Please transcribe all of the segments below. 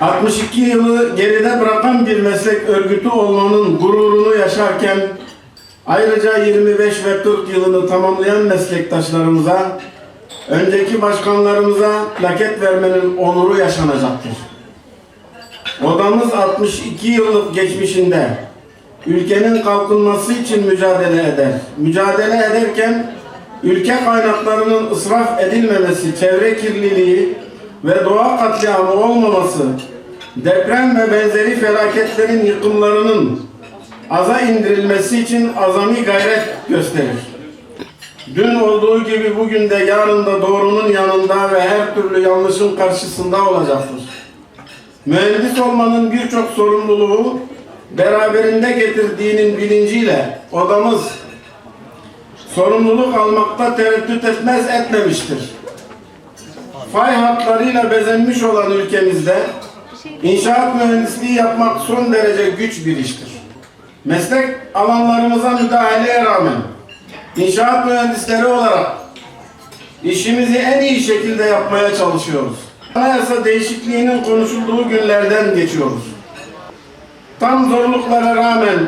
62 yılı geride bırakan bir meslek örgütü olmanın gururunu yaşarken ayrıca 25 ve 40 yılını tamamlayan meslektaşlarımıza, önceki başkanlarımıza plaket vermenin onuru yaşanacaktır. Odamız 62 yıllık geçmişinde ülkenin kalkınması için mücadele eder. Mücadele ederken ülke kaynaklarının ısraf edilmemesi, çevre kirliliği ve doğa katliamı olmaması, deprem ve benzeri felaketlerin yıkımlarının aza indirilmesi için azami gayret gösterir. Dün olduğu gibi bugün de yarın da doğrunun yanında ve her türlü yanlışın karşısında olacaktır. Mühendis olmanın birçok sorumluluğu beraberinde getirdiğinin bilinciyle odamız sorumluluk almakta tereddüt etmez etmemiştir. Fay hatlarıyla bezenmiş olan ülkemizde inşaat mühendisliği yapmak son derece güç bir iştir. Meslek alanlarımıza müdahaleye rağmen inşaat mühendisleri olarak işimizi en iyi şekilde yapmaya çalışıyoruz. Anayasa değişikliğinin konuşulduğu günlerden geçiyoruz. Tam zorluklara rağmen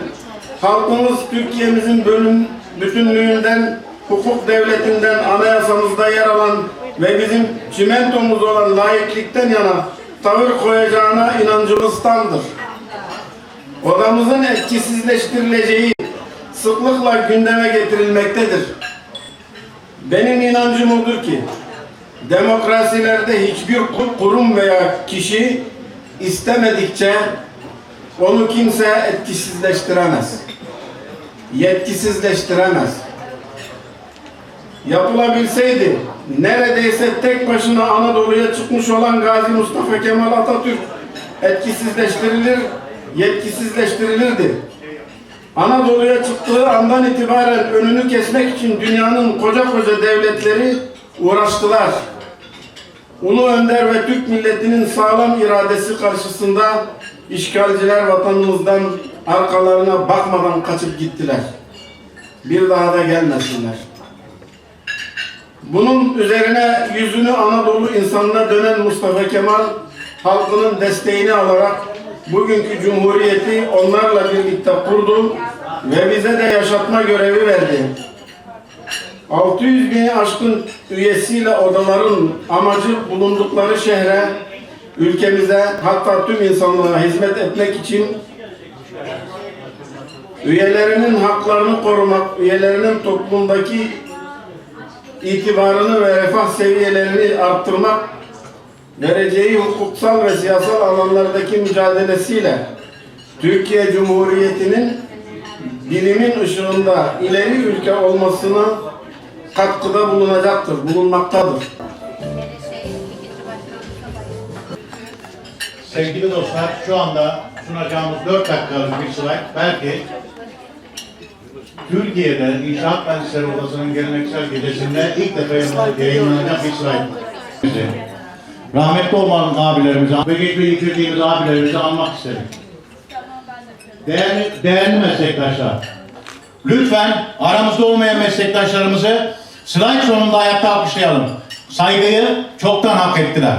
halkımız Türkiye'mizin bölüm bütünlüğünden, hukuk devletinden, anayasamızda yer alan ve bizim çimentomuz olan laiklikten yana tavır koyacağına inancımız tamdır. Odamızın etkisizleştirileceği sıklıkla gündeme getirilmektedir. Benim inancım odur ki demokrasilerde hiçbir kurum veya kişi istemedikçe onu kimse etkisizleştiremez. Yetkisizleştiremez. Yapılabilseydi neredeyse tek başına Anadolu'ya çıkmış olan Gazi Mustafa Kemal Atatürk etkisizleştirilir, yetkisizleştirilirdi. Anadolu'ya çıktığı andan itibaren önünü kesmek için dünyanın koca koca devletleri uğraştılar. Ulu Önder ve Türk milletinin sağlam iradesi karşısında işgalciler vatanımızdan arkalarına bakmadan kaçıp gittiler. Bir daha da gelmesinler. Bunun üzerine yüzünü Anadolu insanına dönen Mustafa Kemal halkının desteğini alarak bugünkü cumhuriyeti onlarla birlikte kurdu ve bize de yaşatma görevi verdi. 600 bini aşkın üyesiyle odaların amacı bulundukları şehre, ülkemize hatta tüm insanlığa hizmet etmek için üyelerinin haklarını korumak, üyelerinin toplumdaki itibarını ve refah seviyelerini arttırmak, vereceği hukuksal ve siyasal alanlardaki mücadelesiyle Türkiye Cumhuriyeti'nin bilimin ışığında ileri ülke olmasına katkıda bulunacaktır, bulunmaktadır. Sevgili dostlar, şu anda sunacağımız 4 dakikalık bir slide belki Türkiye'de İnşaat Mühendisleri Odası'nın geleneksel gecesinde ilk defa yayınlanacak bir slide. Rahmetli olan abilerimizi ve geçmeyi yitirdiğimiz abilerimizi anmak isterim. Değerli, değerli meslektaşlar, lütfen aramızda olmayan meslektaşlarımızı slide sonunda ayakta alkışlayalım. Saygıyı çoktan hak ettiler.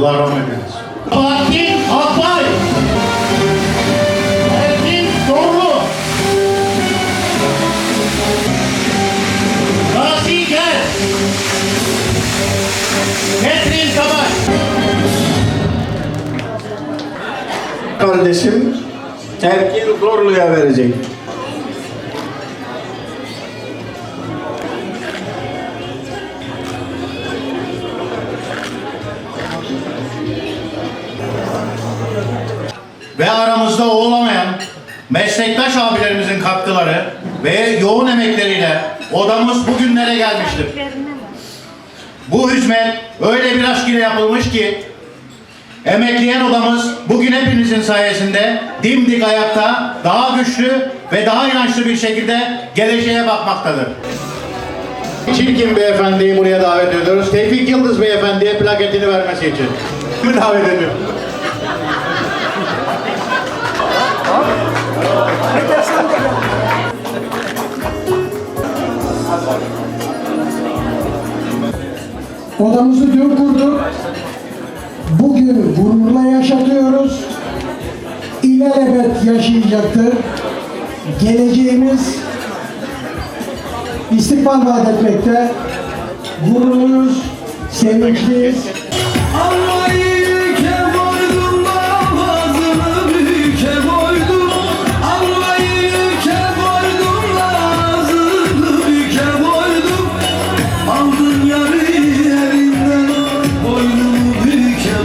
Allah rahmet eylesin. Bahattin Akbay. Erkin Doğru. Razi Gel. Ketrin Kabak. Kardeşim Erkin Zorlu'ya verecek. Ve aramızda olamayan meslektaş abilerimizin katkıları ve yoğun emekleriyle odamız bugünlere gelmiştir. Bu hizmet öyle bir aşk ile yapılmış ki emekleyen odamız bugün hepinizin sayesinde dimdik ayakta daha güçlü ve daha inançlı bir şekilde geleceğe bakmaktadır. Çirkin beyefendiyi buraya davet ediyoruz. Tevfik Yıldız beyefendiye plaketini vermesi için. davet ediyorum. Odamızı dün kurduk. Bugün gururla yaşatıyoruz. İlelebet yaşayacaktır. Geleceğimiz istikbal vaat etmekte. Gururluyuz, sevinçliyiz.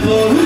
Oh,